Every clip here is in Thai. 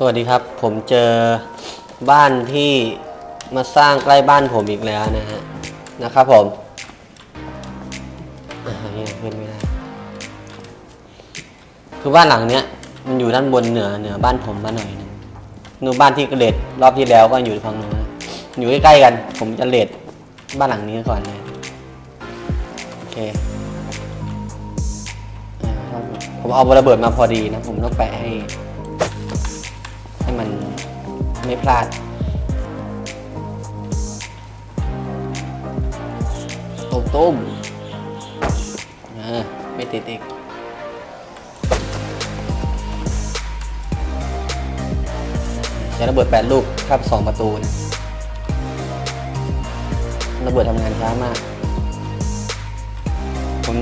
สวัสดีครับ ผมเจอบ้านที่มาสร้างใกล้บ้านผมอีกแล้วนะฮะนะครับผมนี่ขึ้นไม่ได้คือบ้านหลังเนี้ยมันอยู่ด้านบนเหนือเหนือบ้านผมมาหน่อยหนึงนูบ้านที่กระเด็ดรอบที่แล้วก็อยู่ฝั่งนู้นอยู่ใกล้ๆกัน ผมจะเลดบ้านหลังนี้ก่อนเลยโอเคผมเอาระเบิดมาพอดีนะ ผมต้องแปะให้ ให้มันไม่พลาดต้มต้มอ่าไม่ติดอีกใช้ระเบิดแปดลูกครับสองประตูนะระเบิดทำงานช้ามาก ผม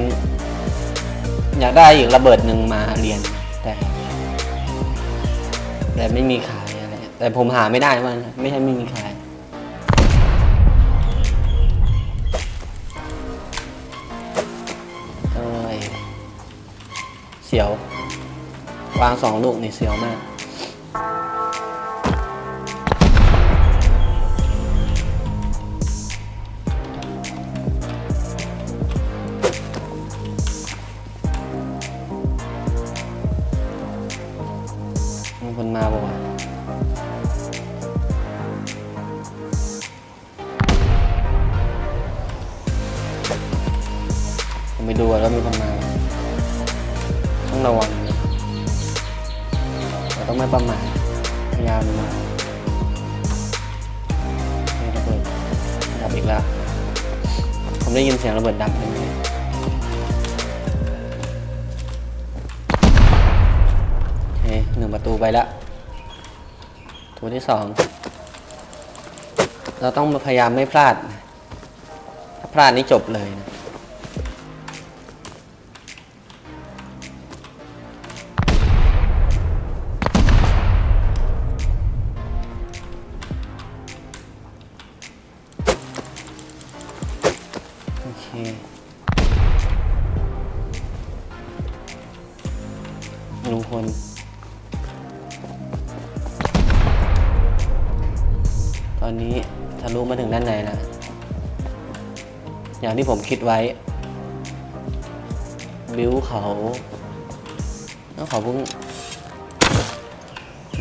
อยากได้อีกระเบิดหนึ่งมาเรียนแต่ แต่ไม่มีขายอะไรแต่ผมหาไม่ได้ว่านะไม่ใช่ไม่มีขาย เอ้ย เสียว วางสองลูกนี่เสียวมาก คนมาบอกว่าผมไปดูก่อนว่ามีคนมา ต้องระวังนแต่ต้องไม่ประมาทพยายามมาระเบิดดับอีกแล้ว ผมได้ยินเสียงระเบิดดังเลยไห มโอเคหนึ่งประตูไปแล้วตัวที่สองเราต้องพยายามไม่พลาด ถ้าพลาดนี่จบเลยนะโอเคลุงพล อนนี้ทะลุมาถึงด้านในแล้ว อย่างที่ผมคิดไว้ บิวเขาแล้วเขาเพิ่ง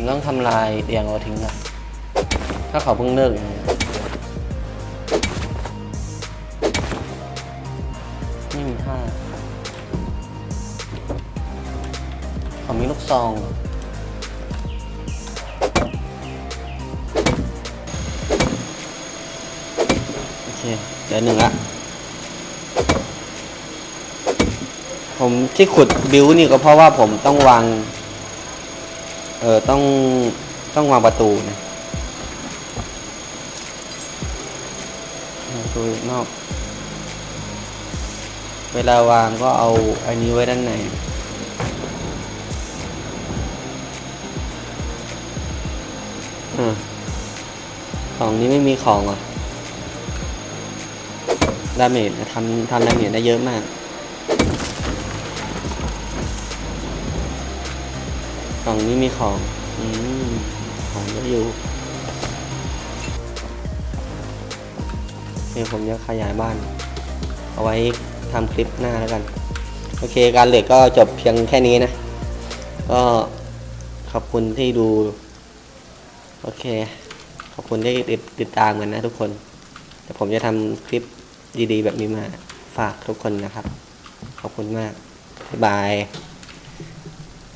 ต้องทำลายเตียงเอาทิ้งอะถ้าเขาเพิ่งเลิกอย่างเงี้ยไม่มีท่าเขามีลูกซอง คเดี๋ยวหนึ่งละผมที่ขุดบิวนี่ก็เพราะว่าผมต้องวาง เออต้องต้องวางประตูนะประตูนอก เวลาวางก็เอาอันนี้ไว้ด้านในอ่าของนี้ไม่มีของอะ ดาเมจทำทำดาเมจได้เยอะมากกล่องนี้มีของอืมของเยอะอยู่เดี๋ยวผมจะขยายบ้าน เอาไว้ทำคลิปหน้าแล้วกัน โอเคการเหล็กก็จบเพียงแค่นี้นะ ก็ขอบคุณที่ดู โอเค ขอบคุณที่ติดติดตามกันนะทุกคน แต่ผมจะทำคลิป ดีๆ แบบนี้มาฝากทุกคนนะครับ ขอบคุณมาก บ๊ายบาย